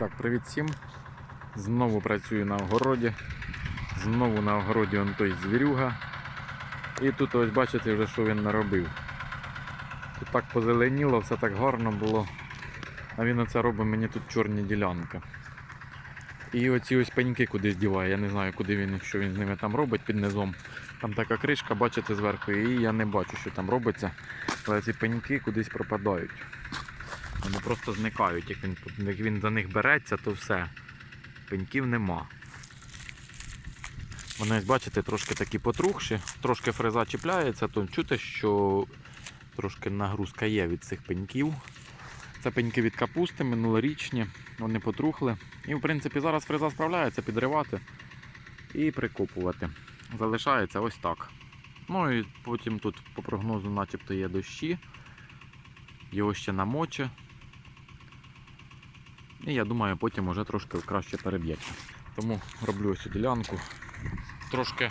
Так, привіт всім. Знову працюю на огороді. Знову на огороді он той звірюга. І тут ось бачите вже, що він наробив. Тут так позеленіло, все так гарно було. А він оце робить мені тут чорні ділянки. І оці ось пеньки кудись діває. Я не знаю, куди він, що він з ними там робить під низом. Там така кришка, бачите, зверху, і я не бачу, що там робиться. Але ці пеньки кудись пропадають. Вони просто зникають. Як він, як він за них береться, то все. Пеньків нема. Вони, бачите, трошки такі потрухші, трошки фреза чіпляється, то чути, що трошки нагрузка є від цих пеньків. Це пеньки від капусти минулорічні, вони потрухли. І в принципі зараз фреза справляється підривати і прикопувати. Залишається ось так. Ну і потім тут по прогнозу начебто є дощі. Його ще намоче. І я думаю, потім уже трошки краще переб'ється. Тому роблю цю ділянку. Трошки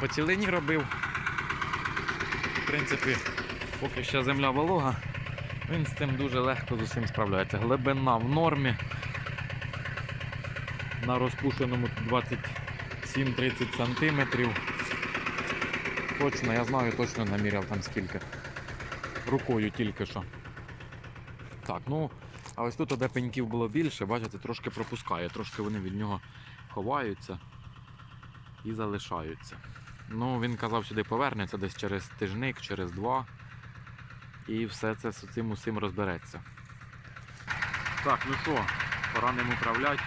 по цілині робив. В принципі, поки ще земля волога, він з цим дуже легко з усім справляється. Глибина в нормі. На розпушеному 27-30 см. Точно, я знаю, точно наміряв там скільки. Рукою тільки що. Так, ну, а ось тут, де пеньків було більше, бачите, трошки пропускає, трошки вони від нього ховаються і залишаються. Ну, він казав, сюди повернеться десь через тижник, через два. І все це з цим усім розбереться. Так, ну що, пора ним управляти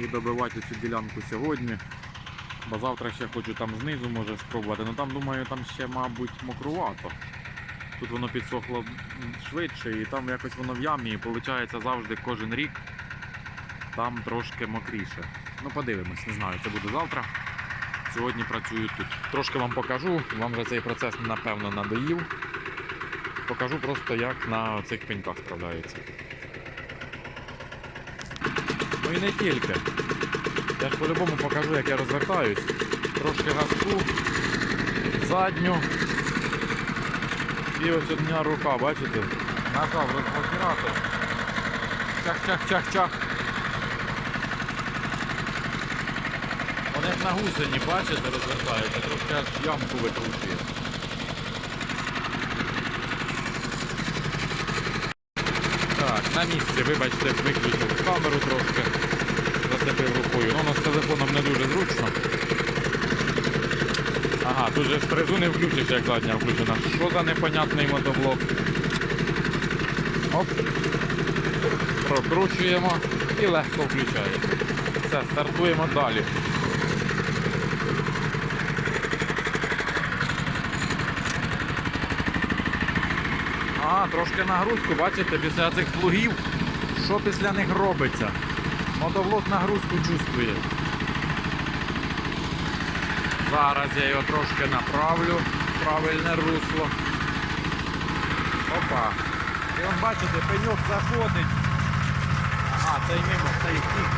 і добивати цю ділянку сьогодні. Бо завтра ще хочу там знизу може спробувати. Ну там думаю, там ще, мабуть, мокрувато. Тут воно підсохло швидше і там якось воно в ямі, і виходить завжди кожен рік там трошки мокріше. Ну подивимось, не знаю, це буде завтра. Сьогодні працюю тут. Трошки вам покажу, вам вже цей процес напевно надоїв. Покажу просто як на цих пеньках справляється. Ну і не тільки. Я ж по-любому покажу, як я розвертаюсь. Трошки газку, задню. І ось одна рука, бачите? Нажав розблокіратор. Чах-чах-чах-чах. Вони на гусені, бачите, розвертаються, трошки аж ямку викручує. Так, на місці, вибачте, виключив камеру трошки. Зацепив рукою. Ну, з телефоном не дуже зручно. Ага, тут же ж не включиш, як задня включена. Що за непонятний мотоблок? Оп. Прокручуємо і легко включається. Все, стартуємо далі. А, трошки нагрузку, бачите, після цих плугів, що після них робиться. Мотоблок нагрузку чувствує. Зараз я його трошки направлю в правильне русло. Опа. І он бачите, пеньок заходить. Ага, цей мимо, цей втік.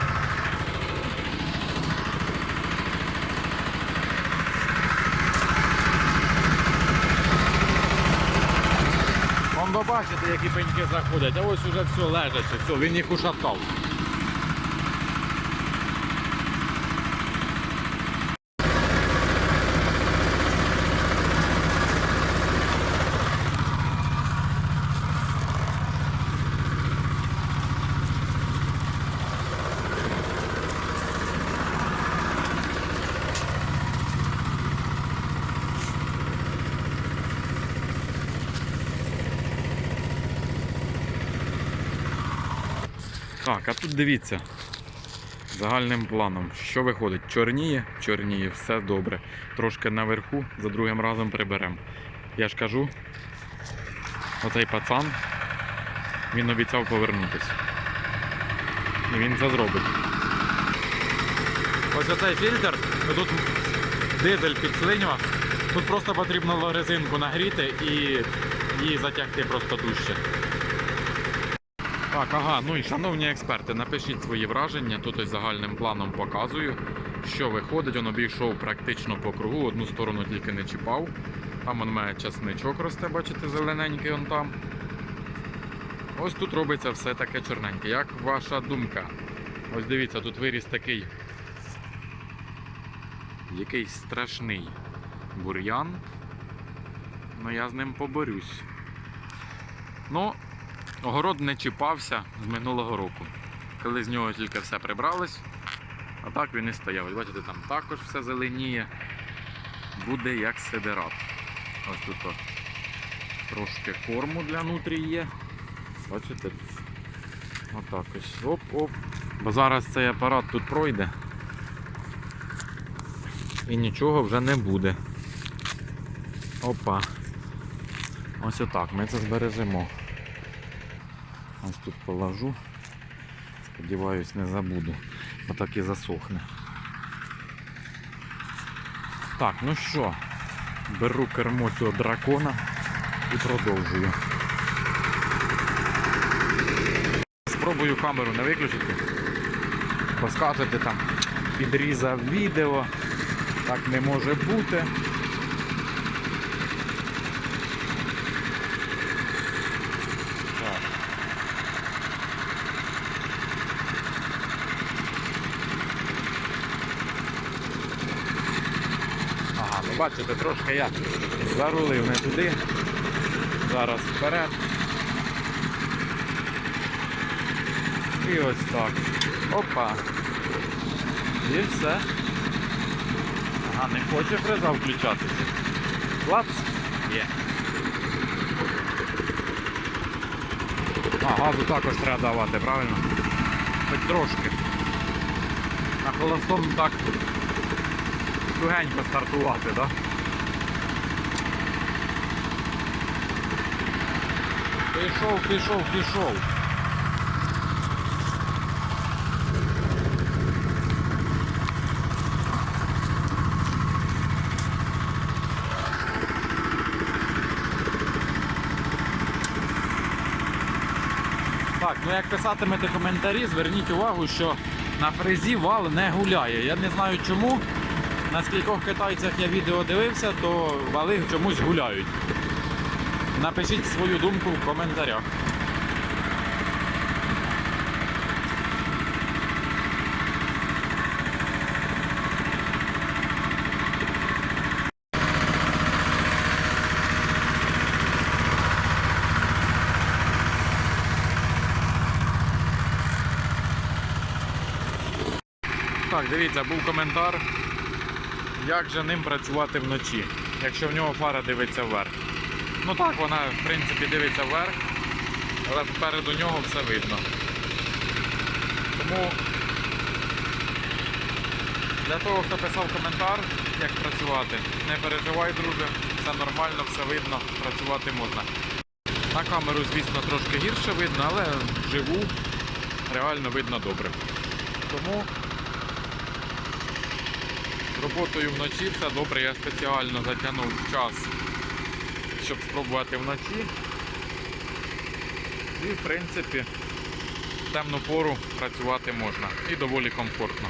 Вон ви бачите, які пеньки заходять, а ось уже все лежаче, все, він їх ушатав. Так, а тут дивіться. Загальним планом, що виходить? Чорніє, чорніє, все добре. Трошки наверху, за другим разом приберемо. Я ж кажу, оцей пацан, він обіцяв повернутися. І він це зробить. Ось оцей фільтр, тут дизель підслинював. Тут просто потрібно резинку нагріти і її затягти просто дужче. Так, ага, ну і шановні експерти, напишіть свої враження. Тут ось загальним планом показую, що виходить. Він обійшов практично по кругу, одну сторону тільки не чіпав. Там он має часничок росте, бачите, зелененький он там. Ось тут робиться все таке чорненьке. Як ваша думка? Ось дивіться, тут виріс такий якийсь страшний бур'ян. Ну я з ним поборюсь. Ну, огород не чіпався з минулого року. Коли з нього тільки все прибралось, а так він і стояв. Бачите, там також все зеленіє. Буде як сидерат. Ось тут о, трошки корму для нутрій є. Бачите? Отак ось. Оп-оп. Бо зараз цей апарат тут пройде. І нічого вже не буде. Опа. Ось отак, ми це збережемо. Ось тут положу. Сподіваюсь, не забуду. Отак і засохне. Так, ну що, беру кермо цього дракона і продовжую. Спробую камеру не виключити. Поскажете там, підрізав відео. Так не може бути. Так. Ага, ну бачите, трошки я зарулив не туди. Зараз вперед. І ось так. Опа. І все. Ага, не хоче фреза включатися. Клац. Є. А, газу також треба давати, правильно? Хоч трошки. На холостому так тугенько стартувати? Да? Пішов, пішов, пішов. Так, ну як писатимете коментарі, зверніть увагу, що на фрезі вал не гуляє. Я не знаю чому. На скількох китайцях я відео дивився, то вали чомусь гуляють. Напишіть свою думку в коментарях. Так, дивіться, був коментар, як же ним працювати вночі, якщо в нього фара дивиться вверх. Ну так, вона в принципі дивиться вверх, але попереду нього все видно. Тому для того, хто писав коментар, як працювати, не переживай, друже, все нормально, все видно, працювати можна. На камеру, звісно, трошки гірше видно, але вживу реально видно добре. Тому роботою вночі все добре, я спеціально затягнув час, щоб спробувати вночі. І в принципі в темну пору працювати можна і доволі комфортно.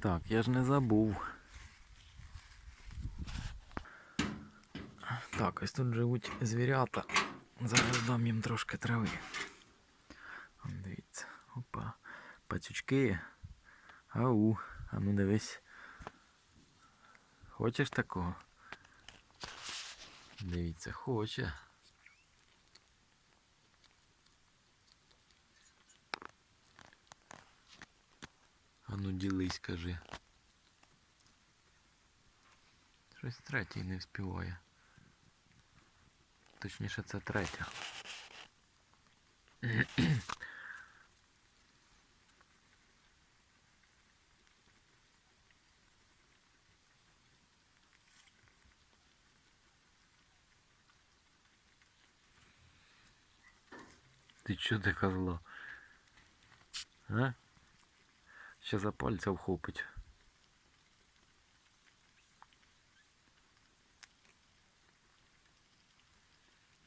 Так, я ж не забув. Так, ось тут живуть звірята. Зараз дам їм трошки трави. Дивіться. Опа. Пацючки. Ау. А ну дивись. Хочеш такого? Дивіться, хоче. ну ділись, кажи. Щось третій не вспіває. Точніше, це третя. Ти чо така зло? А? Ще за пальця вхопить.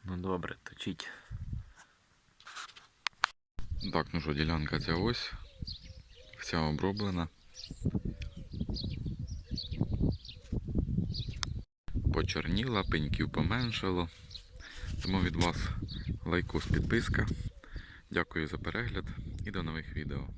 Ну добре, точіть. Так, ну що, ділянка ця ось. Вся оброблена. Почорніла, пеньків поменшало. Тому від вас лайкос, підписка. Дякую за перегляд і до нових відео.